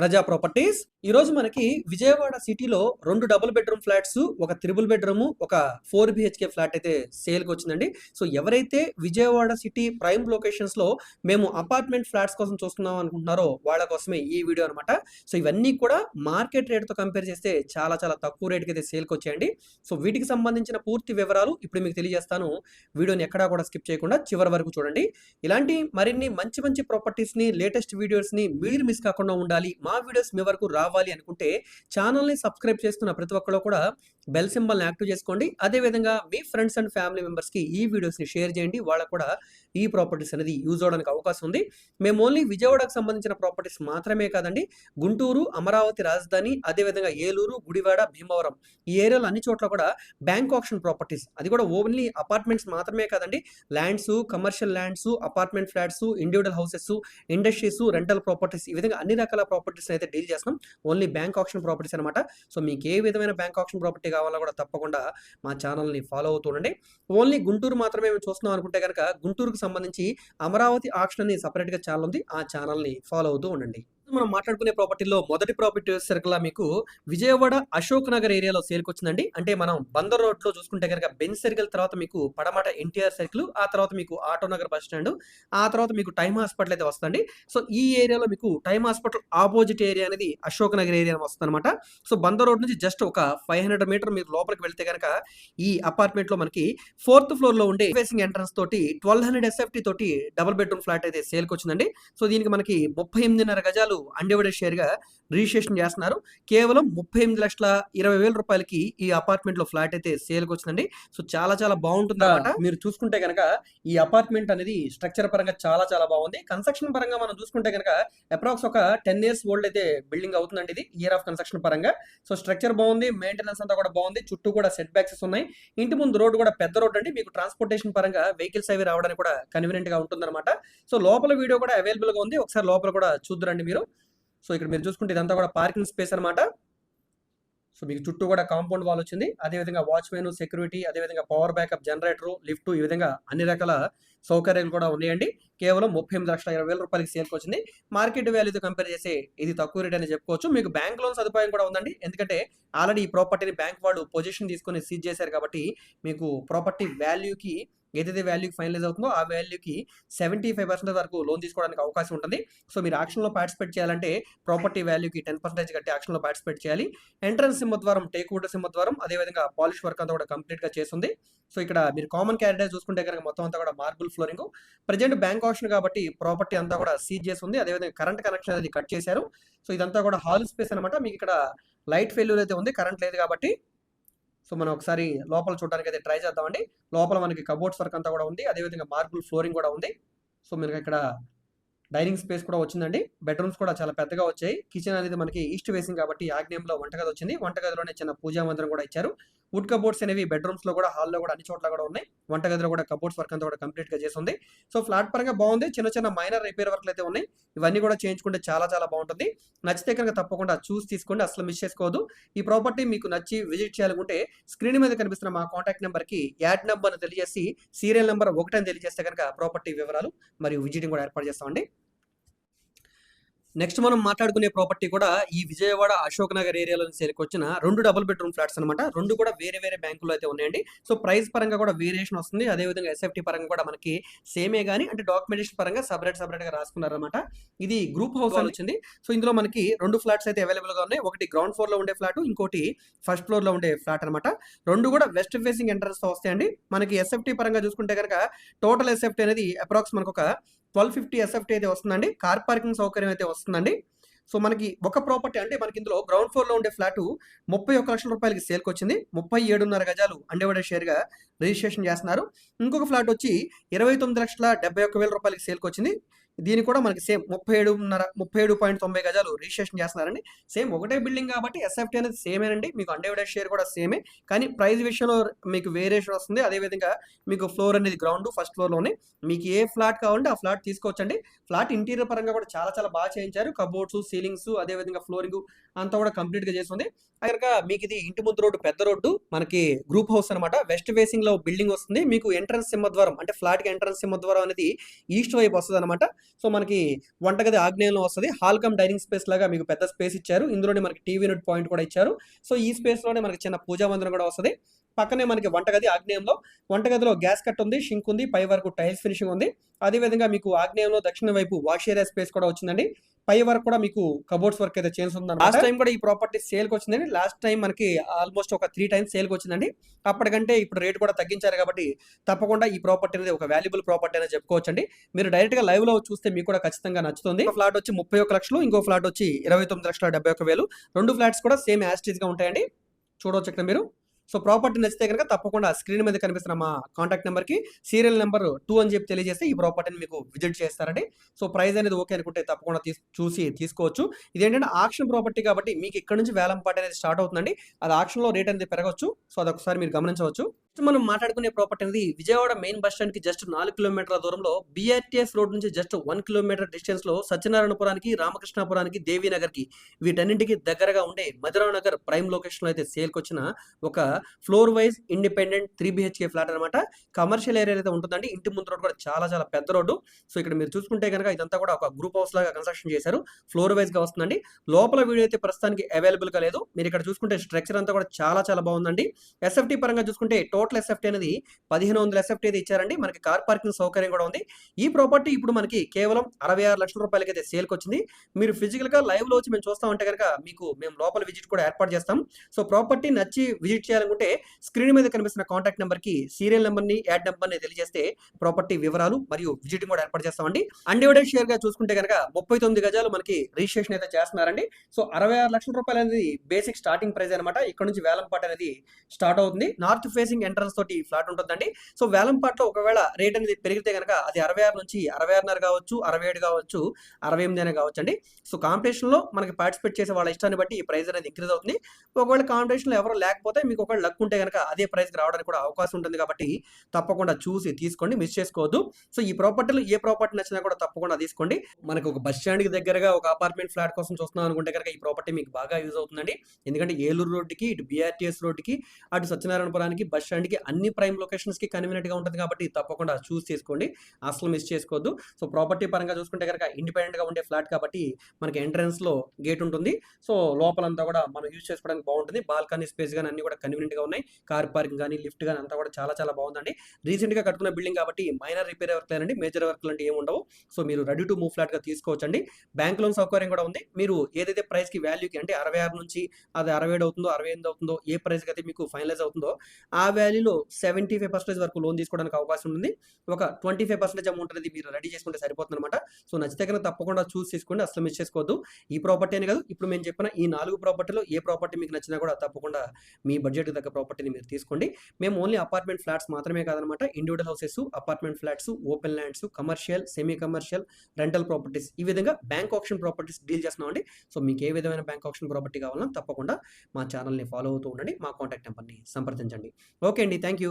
Praja Properties. ఈ రోజు మనకి విజయవాడ సిటీలో రెండు డబుల్ బెడ్రూమ్ ఫ్లాట్స్ ఒక త్రిబుల్ బెడ్రూమ్ ఒక ఫోర్ బిహెచ్కే ఫ్లాట్ అయితే సేల్కి వచ్చిందండి. సో ఎవరైతే విజయవాడ సిటీ ప్రైమ్ లొకేషన్స్లో మేము అపార్ట్మెంట్ ఫ్లాట్స్ కోసం చూస్తున్నాం అనుకుంటున్నారో వాళ్ళ కోసమే ఈ వీడియో అనమాట సో ఇవన్నీ కూడా మార్కెట్ రేట్తో కంపేర్ చేస్తే చాలా చాలా తక్కువ రేట్కి అయితే సేల్కి వచ్చాయండి. సో వీటికి సంబంధించిన పూర్తి వివరాలు ఇప్పుడు మీకు తెలియజేస్తాను. వీడియోని ఎక్కడా కూడా స్కిప్ చేయకుండా చివరి వరకు చూడండి. ఇలాంటి మరిన్ని మంచి మంచి ప్రాపర్టీస్ని లేటెస్ట్ వీడియోస్ని మీరు మిస్ కాకుండా ఉండాలి. మా వీడియోస్ మీ వరకు రావాలి అనుకుంటే ఛానల్ని సబ్స్క్రైబ్ చేసుకున్న ప్రతి ఒక్కరు కూడా బెల్ సింబల్ని యాక్టివ్ చేసుకోండి. అదేవిధంగా మీ ఫ్రెండ్స్ అండ్ ఫ్యామిలీ మెంబర్స్కి ఈ వీడియోస్ని షేర్ చేయండి. వాళ్ళకు కూడా ఈ ప్రాపర్టీస్ అనేది యూజ్ అవడానికి అవకాశం ఉంది. మేము ఓన్లీ విజయవాడకు సంబంధించిన ప్రాపర్టీస్ మాత్రమే కాదండి గుంటూరు అమరావతి రాజధాని అదేవిధంగా ఏలూరు గుడివాడ భీమవరం ఈ ఏరియాలో అన్ని చోట్ల కూడా బ్యాంక్ ఆప్షన్ ప్రాపర్టీస్ అది కూడా ఓన్లీ అపార్ట్మెంట్స్ మాత్రమే కాదండి lands commercial lands apartment flats individual houses industries rental properties ఈ విధంగా అన్ని రకాల ప్రాపర్టీస్ అయితే డీల్ చేస్తున్నాం. ఓన్లీ బ్యాంక్ ఆప్షన్ ప్రాపర్టీస్ అనమాట సో మీకు ఏ విధమైన బ్యాంక్ ఆప్షన్ ప్రాపర్టీ కావాలో కూడా తప్పకుండా మా ఛానల్ని ఫాలో అవుతుండండి ఓన్లీ గుంటూరు మాత్రమే మేము చూస్తున్నాం అనుకుంటే కనుక గుంటూరుకు సంబంధించి అమరావతి ఆక్షన్ అని సపరేట్గా ఛానల్ ఉంది. ఆ ఛానల్ని ఫాలో అవుతూ ఉండండి. మనం మాట్లాడుకునే ప్రాపర్టీలో మొదటి ప్రాపర్టీ సర్కిల్ మీకు విజయవాడ అశోక్ నగర్ ఏరియాలో సేల్కి వచ్చిందండి. అంటే మనం బందర్ రోడ్లో చూసుకుంటే కనుక బెంచ్ సర్కిల్ తర్వాత మీకు పడమట ఎన్టీఆర్ సర్కిల్ ఆ తర్వాత మీకు ఆటో నగర్ బస్ స్టాండ్ ఆ తర్వాత మీకు టైమ్ హాస్పిటల్ అయితే వస్తుంది సో ఈ ఏరియాలో మీకు టైమ్ హాస్పిటల్ ఆపోజిట్ ఏరియా అనేది అశోక్ నగర్ ఏరియా వస్తుందన్నమాట. సో బందర్ రోడ్ నుంచి జస్ట్ ఒక ఫైవ్ హండ్రెడ్ మీటర్ మీరు లోపలికి వెళ్తే కనుక ఈ అపార్ట్మెంట్లో మనకి ఫోర్త్ ఫ్లోర్లో ఉండే ఫేసింగ్ ఎంట్రన్స్ తోటి ట్వెల్వ్ హండ్రెడ్ ఎస్ఎఫ్టీ తోటి డబుల్ బెడ్రూమ్ ఫ్లాట్ అయితే సేల్కి వచ్చిందండి. సో దీనికి మనకి ముప్పై ఎనిమిదిన్నర గజాలు అన్డివైడెడ్ షేర్గా రిజిస్ట్రేషన్ చేస్తున్నారు. కేవలం ముప్పై ఎనిమిది లక్షల ఇరవై వేల రూపాయలకి ఈ అపార్ట్మెంట్లో ఫ్లాట్ అయితే సేల్కి వచ్చిందండి సో చాలా చాలా బాగుంటుంది అనమాట మీరు చూసుకుంటే కనుక ఈ అపార్ట్మెంట్ అనేది స్ట్రక్చర్ పరంగా చాలా చాలా బాగుంది. కన్స్ట్రక్షన్ పరంగా మనం చూసుకుంటే కనుక అప్రాక్స్ ఒక టెన్ ఇయర్స్ ఓల్డ్ అయితే బిల్డింగ్ అవుతుందండి ఇది ఇయర్ ఆఫ్ కన్స్ట్రక్షన్ పరంగా. సో స్ట్రక్చర్ బాగుంది మెయింటెనెన్స్ అంతా కూడా బాగుంది. చుట్టూ కూడా సెట్ బ్యాక్స్ ఉన్నాయి. ఇంటి ముందు రోడ్ కూడా పెద్ద రోడ్ అండి. మీకు ట్రాన్స్పోర్టేషన్ పరంగా వెహికల్స్ అవి రావడానికి కూడా కన్వీనియంట్గా ఉంటుందన్నమాట. సో లోపల వీడియో కూడా అవైలబుల్గా ఉంది. ఒకసారి లోపల కూడా చూద్దరండి మీరు. సో ఇక్కడ మీరు చూసుకుంటే ఇదంతా కూడా పార్కింగ్ స్పేస్ అనమాట సో మీకు చుట్టూ కూడా కాంపౌండ్ వాల్ వచ్చింది. అదేవిధంగా వాచ్మెన్ సెక్యూరిటీ అదేవిధంగా పవర్ బ్యాకప్ జనరేటర్ లిఫ్ట్ ఈ విధంగా అన్ని రకాల సౌకర్యాలు కూడా ఉన్నాయండి. కేవలం ముప్పై ఎనిమిది లక్షల ఇరవై వేల రూపాయలకి సేల్కి వచ్చింది. మార్కెట్ వాల్యూతో కంపేర్ చేసి ఇది తక్కువ రేట్ అని చెప్పుకోవచ్చు. మీకు బ్యాంక్ లోన్ సదుపాయం కూడా ఉందండి. ఎందుకంటే ఆల్రెడీ ఈ ప్రాపర్టీని బ్యాంక్ వాళ్ళు పొజిషన్ తీసుకొని సీజ్ చేశారు కాబట్టి మీకు ప్రాపర్టీ వాల్యూకి ఏదైతే వాల్యూకి ఫైనలైజ్ అవుతుందో ఆ వాల్యూకి సెవెంటీ ఫైవ్ పర్సెంట్ వరకు లోన్ తీసుకోవడానికి అవకాశం ఉంటుంది. సో మీరు ఆక్షన్లో పార్టిసిపేట్ చేయాలంటే ప్రాపర్టీ వాల్యూకి టెన్ పర్సెంటేజ్ కట్టి ఆక్షన్లో పార్టిసిపేట్ చేయాలి. ఎంట్రన్స్ సింహద్వారం టేక్ వుడ్ సింహద్వారం అదేవిధంగా పాలిష్ వర్క్ అంతా కూడా కంప్లీట్గా చేస్తుంది. సో ఇక్కడ మీరు కామన్ క్యారెక్టర్ చూసుకుంటే కనుక మొత్తం అంతా కూడా marble flooring present bank option కాబట్టి ప్రాపర్టీ అంతా కూడా సీజ్ చేసి ఉంది అదేవిధంగా కరెంట్ కనెక్షన్ అనేది కట్ చేశారు. సో ఇదంతా కూడా హాల్ స్పేస్ అనమాట మీకు ఇక్కడ లైట్ ఫెయిల్యూర్ అయితే ఉంది. కరెంట్ లేదు కాబట్టి సో మనం ఒకసారి లోపల చూడడానికి అయితే ట్రై చేద్దామండి. లోపల మనకి కబోర్డ్స్ వర్క్ అంతా కూడా ఉంది. అదేవిధంగా మార్బుల్ ఫ్లోరింగ్ కూడా ఉంది. సో మీరు ఇక్కడ డైనింగ్ స్పేస్ కూడా వచ్చిందండి. బెడ్రూమ్స్ కూడా చాలా పెద్దగా వచ్చాయి. కిచెన్ అనేది మనకి ఈస్ట్ వేసింగ్ కాబట్టి ఆగ్నేయంలో వంటగది వచ్చింది. వంటగదిలోనే చిన్న పూజా మందిరం కూడా ఇచ్చారు. వుడ్ కబోర్డ్స్ అనేవి బెడ్రూమ్స్లో కూడా హాల్లో కూడా అన్ని చోట్ల కూడా ఉన్నాయి. వంటగదిలో కూడా కబోర్డ్స్ వర్క్ అంతా కూడా కంప్లీట్గా చేస్తుంది. సో ఫ్లాట్ పరంగా బాగుంది. చిన్న చిన్న మైనర్ రిపేర్ వర్క్లు అయితే ఉన్నాయి. ఇవన్నీ కూడా చేయించుకుంటే చాలా చాలా బాగుంటుంది. నచ్చితే కనుక తప్పకుండా చూసి తీసుకోండి. అసలు మిస్ చేసుకోవద్దు ఈ ప్రాపర్టీ మీకు నచ్చి విజిట్ చేయాలనుకుంటే స్క్రీన్ మీద కనిపిస్తున్న మా కాంటాక్ట్ నెంబర్కి యాడ్ నెంబర్ తెలియజేసి సీరియల్ నెంబర్ ఒకటని తెలియజేస్తే కనుక ప్రాపర్టీ వివరాలు మరియు విజిటింగ్ కూడా ఏర్పాటు చేస్తామండి. నెక్స్ట్ మనం మాట్లాడుకునే ప్రాపర్టీ కూడా ఈ విజయవాడ అశోక్ నగర్ ఏరియాలో వచ్చిన రెండు డబుల్ బెడ్రూమ్ ఫ్లాట్స్ అనమాట రెండు కూడా వేరే వేరే బ్యాంకులో అయితే ఉన్నాయండి. సో ప్రైస్ పరంగా కూడా వేరియేషన్ వస్తుంది. అదేవిధంగా ఎస్ఎఫ్టీ పరంగా కూడా మనకి సేమే కానీ అంటే డాక్యుమెంటేషన్ పరంగా సపరేట్ సపరేట్గా రాసుకున్నారనమాట ఇది గ్రూప్ హౌస్ అని వచ్చింది. సో ఇందులో మనకి రెండు ఫ్లాట్స్ అయితే అవైలబుల్గా ఉన్నాయి. ఒకటి గ్రౌండ్ ఫ్లోర్లో ఉండే ఫ్లాట్ ఇంకోటి ఫస్ట్ ఫ్లోర్లో ఉండే ఫ్లాట్ అనమాట రెండు కూడా వెస్ట్ ఫేసింగ్ ఎంట్రన్స్తో వస్తాయండి. మనకి ఎస్ఎఫ్టీ పరంగా చూసుకుంటే కనుక టోటల్ ఎస్ఎఫ్టీ అనేది అప్రాక్స్ మనకు ఒక ట్వెల్వ్ ఫిఫ్టీ ఎస్ఎఫ్టీ అయితే వస్తుందండి. కార్ పార్కింగ్ సౌకర్యం అయితే వస్తుందండి. సో మనకి ఒక ప్రాపర్టీ అంటే మనకి ఇందులో గ్రౌండ్ ఫ్లోర్లో ఉండే ఫ్లాట్ ముప్పై ఒక్క లక్షల రూపాయలకి సేల్కి వచ్చింది ముప్పై ఏడున్నర గజాలు అండేవాడే షేర్గా రిజిస్ట్రేషన్ చేస్తున్నారు. ఇంకొక ఫ్లాట్ వచ్చి ఇరవై తొమ్మిది లక్షల డెబ్బై ఒక్క వేల రూపాయలకి సేల్కి వచ్చింది దీని కూడా మనకి సేమ్ ముప్పై ఏడున్నర ముప్పై ఏడు పాయింట్ తొంభై గజాలు రిజిస్ట్రేషన్ చేస్తున్నారండి. సేమ్ ఒకటే బిల్డింగ్ కాబట్టి ఎస్ఎఫ్టీ అనేది సేమేనండి మీకు అండేవిడెడ్ షేర్ కూడా సేమే. కానీ ప్రైస్ విషయంలో మీకు వేరియేషన్ వస్తుంది. అదేవిధంగా మీకు ఫ్లోర్ అనేది గ్రౌండ్ ఫస్ట్ ఫ్లోర్లోనే. మీకు ఏ ఫ్లాట్ కావాలంటే ఆ ఫ్లాట్ తీసుకోవచ్చండి. ఫ్లాట్ ఇంటీరియర్ పరంగా కూడా చాలా చాలా బాగా చేయించారు. కబోర్డ్స్ సీలింగ్స్ అదేవిధంగా ఫ్లోరింగ్ అంతా కూడా కంప్లీట్గా చేస్తుంది. అక్కడ మీకు ఇది ఇంటి ముందు రోడ్డు పెద్ద రోడ్డు మనకి గ్రూప్ హౌస్ అనమాట వెస్ట్ ఫేసింగ్లో బిల్డింగ్ వస్తుంది. మీకు ఎంట్రన్స్ సింహద్వారం అంటే ఫ్లాట్కి ఎంట్రన్స్ సింహద్వారం అనేది ఈస్ట్ వైపు వస్తుంది అనమాట సో మనకి వంటగది ఆగ్నేయంలో వస్తుంది హాల్ కమ్ డైనింగ్ స్పేస్ లాగా మీకు పెద్ద స్పేస్ ఇచ్చారు. ఇందులోనే మనకి టీవీ యూనిట్ పాయింట్ కూడా ఇచ్చారు. సో ఈ స్పేస్‌లోనే మనకి చిన్న పూజా మందిరం కూడా వస్తుంది పక్కనే మనకి వంటగది ఆగ్నేయంలో. వంటగదిలో గ్యాస్ కట్ ఉంది, షింక్ ఉంది, పై వరకు టైల్స్ ఫినిషింగ్ ఉంది. అదే విధంగా మీకు ఆగ్నేయంలో దక్షిణ వైపు వాష్ ఏరియా స్పేస్ కూడా వచ్చిందండి. పై వరకు కూడా మీకు కబోర్డ్స్ వర్క్ అయితే చేస్తుందన్నమాట. లాస్ట్ టైం కూడా ఈ ప్రాపర్టీ సేల్‌కి వచ్చిందండి. లాస్ట్ టైం మనకి ఆల్‌మోస్ట్ ఒక త్రీ టైమ్స్ సేల్‌కి వచ్చిందండి. అప్పటికంటే ఇప్పుడు రేట్ కూడా తగ్గించారు కాబట్టి తప్పకుండా ఈ ప్రాపర్టీ అనేది ఒక వాల్యుబుల్ ప్రాపర్టీ అనేది చెప్పుకోవచ్చండి. మీరు డైరెక్ట్‌గా లైవ్‌లో చూస్తే మీకు కూడా ఖచ్చితంగా నచ్చుతుంది. ఫ్లాట్ వచ్చి 31,00,000 ఇంకో ఫ్లాట్ వచ్చి 29,71,000 రెండు ఫ్లాట్స్ కూడా సేమ్ యాస్టీజ్గా ఉంటాయండి. చూడవచ్చు ఇక్కడ మీరు. సో ప్రాపర్టీ నచ్చితే కనుక తప్పకుండా స్క్రీన్ మీద కనిపిస్తున్న మా కాంటాక్ట్ నెంబర్కి సీరియల్ నెంబర్ టూ అని చెప్పి తెలియజేస్తే ఈ ప్రాపర్టీని మీకు విజిట్ చేస్తారండి. సో ప్రైస్ అనేది ఓకే అనుకుంటే తప్పకుండా చూసి తీసుకోవచ్చు. ఇదేంటంటే ఆక్షన్ ప్రాపర్టీ కాబట్టి మీకు ఇక్కడ నుంచి వేలంపాట అనేది స్టార్ట్ అవుతుందండి. అది ఆక్షన్‌లో రేట్ అనేది పెరగవచ్చు సో అదొకసారి మీరు గమనించవచ్చు. మనం మాట్లాడుకునే ప్రాపర్టీ అనేది విజయవాడ మెయిన్ బస్ స్టాండ్కి జస్ట్ నాలుగు కిలోమీటర్ల దూరంలో బీఆర్టీఎస్ రోడ్ నుంచి జస్ట్ వన్ కిలోమీటర్ డిస్టెన్స్లో సత్యనారాయణపురానికి, రామకృష్ణాపురానికి, దేవీనగర్‌కి వీటన్నింటికి దగ్గరగా ఉండే మధురానగర్ ప్రైమ్ లొకేషన్‌లో అయితే సేల్‌కొచ్చిన ఒక floor wise independent three BHK flat అనమాట. కమర్షియల్ ఏరియా అయితే ఉంటుందండి. ఇంటి ముందు రోడ్ కూడా చాలా చాలా పెద్ద రోడ్డు. సో ఇక్కడ మీరు చూసుకుంటే కనుక ఇదంతా కూడా ఒక గ్రూప్ హౌస్ లాగా కన్‌స్ట్రక్షన్ చేశారు. ఫ్లోర్ వైస్‌గా వస్తుందండి. లోపల వీడియో అయితే ప్రస్తుతానికి అవైలబుల్‌గా లేదు. మీరు ఇక్కడ చూసుకుంటే స్ట్రక్చర్ అంతా కూడా చాలా చాలా బాగుందండి. ఎస్ఎఫ్‌టీ పరంగా చూసుకుంటే టోటల్ ఎస్ఎఫ్‌టీ అనేది 1500 ఎస్ఎఫ్‌టీ అయితే ఇచ్చారండి. మనకి కార్ పార్కింగ్ సౌకర్యం కూడా ఉంది. ఈ ప్రాపర్టీ ఇప్పుడు మనకి కేవలం అరవై ఆరు లక్షల రూపాయలకి అయితే సేల్కి వచ్చింది మీరు ఫిజికల్‌గా లైవ్‌లో వచ్చి మేము చూస్తామంటే గనుక మీకు మేము లోపల విజిట్ కూడా ఏర్పాటు చేస్తాం. సో ప్రాపర్టీ నచ్చి విజిట్ చేయాలనుకుంటే స్క్రీన్ మీద కనిపిస్తున్న కాంటాక్ట్ నెంబర్కి సీరియల్ నెంబర్ని యాడ్ నెంబర్ని తెలియజేస్తే ప్రాపర్టీ వివరాలు మరియు విజిట్ కూడా ఏర్పాటు చేస్తామండి. అన్‌డివైడెడ్ షేర్‌గా చూసుకుంటే గనక ముప్పై తొమ్మిది గజాలు మనకి రిజిస్ట్రేషన్ అయితే చేస్తున్నారండి. సో అరవై ఆరు లక్షల రూపాయలు అనేది బేసిక్ స్టార్టింగ్ ప్రైస్ అనమాట. ఇక్కడ నుంచి వేలంపాట అనేది స్టార్ట్ అవుతుంది. నార్త్ ఫేసింగ్ ఎంట్రన్స్ తోటి ఫ్లాట్ ఉంటుందండి. సో వేలంపాట్లో ఒకవేళ రేట్ అనేది పెరిగితే కనుక అది 66 నుంచి 66.5 కావచ్చు, 67 కావచ్చు, 68 అయినా కావచ్చండి. సో కాంపిటీషన్‌లో మనకి పార్టిసిపేట్ చేసే వాళ్ళ ఇష్టాన్ని బట్టి ఈ ప్రైస్ అనేది ఇంక్రీజ్ అవుతుంది. ఒకవేళ కాంపిటీషన్‌లో ఎవరు లేకపోతే మీకు ఒకవేళ లక్ ఉంటే కనుక అదే ప్రైస్‌కి రావడానికి కూడా అవకాశం ఉంటుంది కాబట్టి తప్పకుండా చూసి తీసుకోండి. మిస్ చేసుకోవద్దు. సో ఈ ప్రాపర్టీలు ఏ ప్రాపర్టీ నచ్చినా కూడా తప్పకుండా తీసుకోండి. మనకు ఒక బస్ స్టాండ్‌కి దగ్గరగా ఒక అపార్ట్మెంట్ ఫ్లాట్ కోసం చూస్తున్నాం అనుకుంటే కనుక ఈ ప్రాపర్టీ మీకు బాగా యూజ్ అవుతుందండి. ఎందుకంటే ఏలూరు రోడ్డుకి, ఇటు బీఆర్టీఎస్ రోడ్డుకి, అటు సత్యనారాయణపురానికి, బస్ స్టాండ్ బ్రాండ్కి అన్ని ప్రైమ్ లొకేషన్స్‌కి కన్వీనియంట్‌గా ఉంటుంది కాబట్టి తప్పకుండా చూస్ చేసుకోండి అసలు మిస్ చేసుకోవద్దు. సో ప్రాపర్టీ పరంగా చూసుకుంటే కనుక ఇండిపెండెంట్‌గా ఉండే ఫ్లాట్ కాబట్టి మనకి ఎంట్రన్స్‌లో గేట్ ఉంటుంది. సో లోపలంతా కూడా మనం యూజ్ చేసుకోవడానికి బాగుంటుంది. బాల్కనీ స్పేస్ కానీ అన్ని కూడా కన్వీనియంట్‌గా ఉన్నాయి. కార్ పార్కింగ్ కానీ లిఫ్ట్ కానీ అంతా కూడా చాలా చాలా బాగుందండి. రీసెంట్‌గా కట్టుకున్న బిల్డింగ్ కాబట్టి మైనర్ రిపేర్ వర్క్ లేనండి. మేజర్ వర్క్ లాంటివి ఏమి ఉండవు. సో మీరు రెడీ టు మూవ్ ఫ్లాట్‌గా తీసుకోవచ్చండి. బ్యాంక్ లోన్ సౌకర్యం కూడా ఉంది. మీరు ఏదైతే ప్రైస్‌కి వాల్యూకి అంటే 66 నుంచి అది 67 అవుతుందో, 68 అవుతుందో, ఏ ప్రైస్‌కి అయితే మీకు ఫైనలైజ్ అవుతుందో ఆ సెవెంటీ ఫైవ్ పర్సెస్ వరకు లోన్ తీసుకోవడానికి అవకాశం ఉంది ఒక 25% అమౌంట్ అనేది మీరు రెడీ చేసుకుంటే సరిపోతుందన్నమాట. సో నచ్చితే కనుక తప్పకుండా చూసి తీసుకోండి. అస్సలు మిస్ చేసుకోవద్దు. ఈ ప్రాపర్టీ అనే కాదు ఇప్పుడు మేము చెప్పిన ఈ నాలుగు ప్రాపర్టీలో ఏ ప్రాపర్టీ మీకు నచ్చినా కూడా తప్పకుండా మీ బడ్జెట్‌కి తగ్గ ప్రాపర్టీని మీరు తీసుకోండి. మేము ఓన్లీ అపార్ట్మెంట్ ఫ్లాట్స్ మాత్రమే కాదనమాట. Individual houses, apartment flats, open lands, commercial, semi commercial, rental properties ఈ విధంగా బ్యాంక్ ఆప్షన్ ప్రాపర్టీస్ డీల్ చేస్తున్నామండి. సో మీకు ఏ విధమైన బ్యాంక్ ఆప్షన్ ప్రాపర్టీ కావాలన్నా తప్పకుండా మా ఛానల్‌ని ఫాలో అవుతూ ఉండండి. మా కాంటాక్ట్ నెంబర్ని సంప్రదించండి. ఓకే ఓకే అండి. Thank you.